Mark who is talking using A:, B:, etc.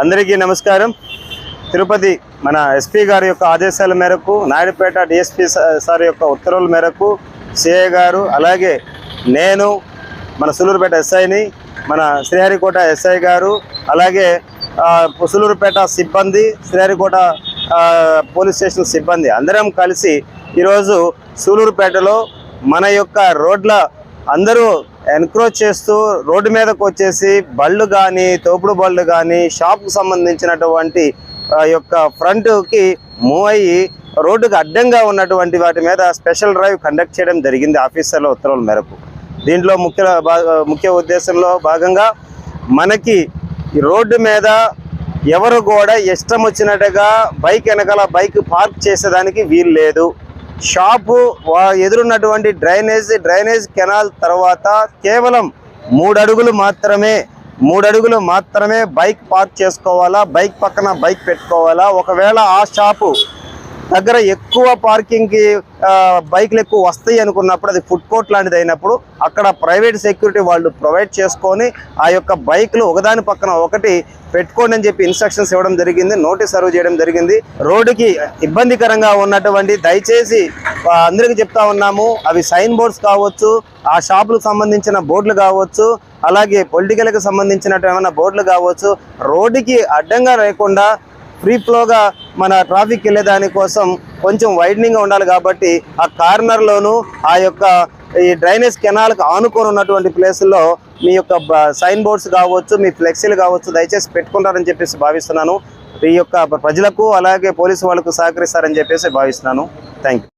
A: అందరికీ నమస్కారం. తిరుపతి మన ఎస్పీ గారి యొక్క ఆదేశాల మేరకు నాయుడుపేట డిఎస్పీ సార్ యొక్క ఉత్తర్వుల మేరకు సిఐ గారు అలాగే నేను మన సులూరుపేట ఎస్ఐని మన శ్రీహరికోట ఎస్ఐ గారు అలాగే ఆ, సులూరుపేట సిబ్బంది శ్రీహరికోట పోలీస్ స్టేషన్ సిబ్బంది అందరం కలిసి ఈరోజు సూలూరుపేటలో మన యొక్క రోడ్ల అందరూ ఎన్క్రోచ్ చేస్తూ రోడ్డు మీదకు వచ్చేసి బళ్ళు కానీ తోపుడు బళ్ళు కానీ షాప్కు సంబంధించినటువంటి ఆ, యొక్క ఫ్రంట్కి మూవ్ అయ్యి రోడ్డుకు అడ్డంగా ఉన్నటువంటి వాటి మీద స్పెషల్ డ్రైవ్ కండక్ట్ చేయడం జరిగింది ఆఫీసర్ల ఉత్తర్వుల మేరకు. దీంట్లో ముఖ్య ముఖ్య ఉద్దేశంలో భాగంగా మనకి ఈ రోడ్డు మీద ఎవరు కూడా ఇష్టం వచ్చినట్టుగా బైక్ వెనకాల బైక్ పార్క్ చేసేదానికి వీలు లేదు. షాపు ఎదురున్నటువంటి డ్రైనేజ్ డ్రైనేజ్ కెనాల్ తర్వాత కేవలం మూడు అడుగులు మాత్రమే మూడు అడుగులు మాత్రమే బైక్ పార్క్ చేసుకోవాలా? బైక్ పక్కన బైక్ పెట్టుకోవాలా? ఒకవేళ ఆ షాపు దగ్గర ఎక్కువ పార్కింగ్కి బైక్లు ఎక్కువ వస్తాయి అనుకున్నప్పుడు అది ఫుడ్ కోర్ట్ లాంటిది అయినప్పుడు అక్కడ ప్రైవేట్ సెక్యూరిటీ వాళ్ళు ప్రొవైడ్ చేసుకొని ఆ యొక్క బైక్లు ఒకదాని పక్కన ఒకటి పెట్టుకోండి అని చెప్పి ఇన్స్ట్రక్షన్స్ ఇవ్వడం జరిగింది నోటీస్ సర్వ్ చేయడం జరిగింది. రోడ్డుకి ఇబ్బందికరంగా ఉన్నటువంటి దయచేసి అందరికీ చెప్తా ఉన్నాము అవి సైన్ బోర్డ్స్ కావచ్చు ఆ షాపులకు సంబంధించిన బోర్డులు కావచ్చు అలాగే పొలిటికల్కి సంబంధించినటువంటి ఏమైనా బోర్డులు కావచ్చు రోడ్డుకి అడ్డంగా లేకుండా ఫ్రీ ఫ్లోగా మన ట్రాఫిక్ వెళ్ళేదానికోసం కొంచెం వైడనింగ్గా ఉండాలి కాబట్టి ఆ కార్నర్లోనూ ఆ యొక్క ఈ డ్రైనేజ్ కెనాల్కి ఆనుకొని ఉన్నటువంటి ప్లేసుల్లో మీ యొక్క సైన్ బోర్డ్స్ కావచ్చు మీ ఫ్లెక్సీలు కావచ్చు దయచేసి పెట్టుకుంటారని చెప్పేసి భావిస్తున్నాను. ఈ యొక్క ప్రజలకు అలాగే పోలీసు వాళ్ళకు సహకరిస్తారని చెప్పేసి భావిస్తున్నాను. Thank you